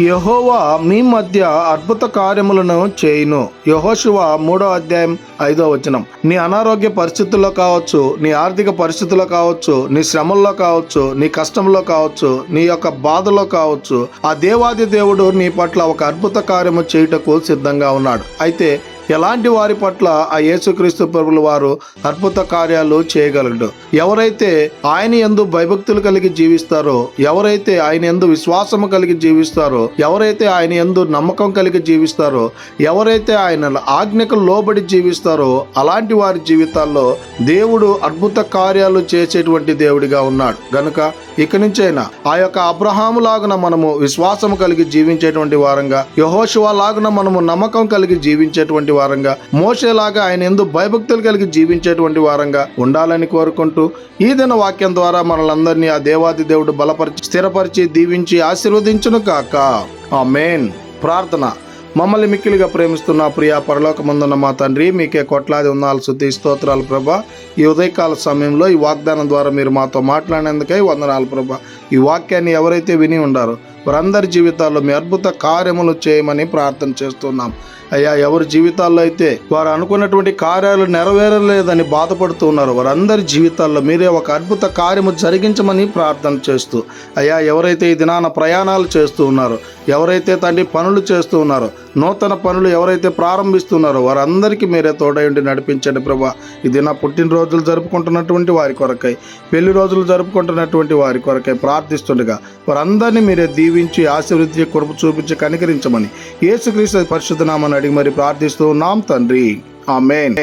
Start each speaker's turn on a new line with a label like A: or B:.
A: యహోవా మీ మధ్య అద్భుత కార్యములను చేయును. యహోశివ మూడో అధ్యాయం ఐదో వచనం. నీ అనారోగ్య పరిస్థితుల్లో కావచ్చు నీ ఆర్థిక పరిస్థితుల్లో కావచ్చు నీ శ్రమల్లో కావచ్చు నీ కష్టంలో కావచ్చు నీ యొక్క బాధలో కావచ్చు ఆ దేవాది దేవుడు నీ పట్ల ఒక అద్భుత కార్యము చేయుటకు సిద్ధంగా ఉన్నాడు. అయితే ఎలాంటి వారి పట్ల ఆ యేసుక్రీస్తు ప్రభుల వారు అద్భుత కార్యాలు చేయగలడు? ఎవరైతే ఆయన ఎందు భయభక్తులు కలిగి జీవిస్తారో ఎవరైతే ఆయన ఎందు విశ్వాసము కలిగి జీవిస్తారో ఎవరైతే ఆయన ఎందు నమ్మకం కలిగి జీవిస్తారో ఎవరైతే ఆయన ఆజ్ఞకు లోబడి జీవిస్తారో అలాంటి వారి జీవితాల్లో దేవుడు అద్భుత కార్యాలు చేసేటువంటి దేవుడిగా ఉన్నాడు. గనుక ఇక నుంచైనా ఆ యొక్క అబ్రహాము లాగున మనము విశ్వాసము కలిగి జీవించేటువంటి వారంగా యహోశివ లాగున మనము నమ్మకం కలిగి జీవించేటువంటి వారంగా మోసేలాగా ఆయన ఎందు భయభక్తులు కలిగి జీవించేటువంటి వారంగా ఉండాలని కోరుకుంటూ ఈ దిన వాక్యం ద్వారా మనలందరినీ ఆ దేవాది దేవుడు బలపరిచి స్థిరపరిచి దీవించి ఆశీర్వదించును కాక ఆ మెయిన్ ప్రార్థన. మమ్మల్ని మిక్కిలిగా ప్రేమిస్తున్న ప్రియా పరలోకమందున్న మా తండ్రి మీకే కొట్లాది ఉన్నాలు శుద్ధి స్తోత్రాలు ప్రభా. ఈ ఉదయకాల సమయంలో ఈ వాగ్దానం ద్వారా మీరు మాతో మాట్లాడినందుకై వందనాలు ప్రభా. ఈ వాక్యాన్ని ఎవరైతే విని ఉండారో వారందరి జీవితాల్లో మీ అద్భుత కార్యములు చేయమని ప్రార్థన చేస్తున్నాం. అయ్యా ఎవరి జీవితాల్లో అయితే వారు అనుకున్నటువంటి కార్యాలు నెరవేరలేదని బాధపడుతూ ఉన్నారు వారందరి జీవితాల్లో మీరే ఒక అద్భుత కార్యము జరిగించమని ప్రార్థన చేస్తూ అయ్యా ఎవరైతే ఈ దినాన ప్రయాణాలు చేస్తూ ఉన్నారో ఎవరైతే తండ్రి పనులు చేస్తూ ఉన్నారో నూతన పనులు ఎవరైతే ప్రారంభిస్తున్నారో వారందరికీ మీరే తోడయుండి నడిపించండి ప్రభా. ఇది నా పుట్టినరోజులు జరుపుకుంటున్నటువంటి వారి కొరకై పెళ్ళి రోజులు జరుపుకుంటున్నటువంటి వారి కొరకై ప్రార్థిస్తుండగా వారందరినీ మీరే దీవించి ఆశీర్వదించి కృప చూపించి కనికరించమని. యేసుక్రీస్తు పరిశుద్ధ నామని అడిగి మరి ప్రార్థిస్తూ ఉన్నాం తండ్రి. ఆమెన్.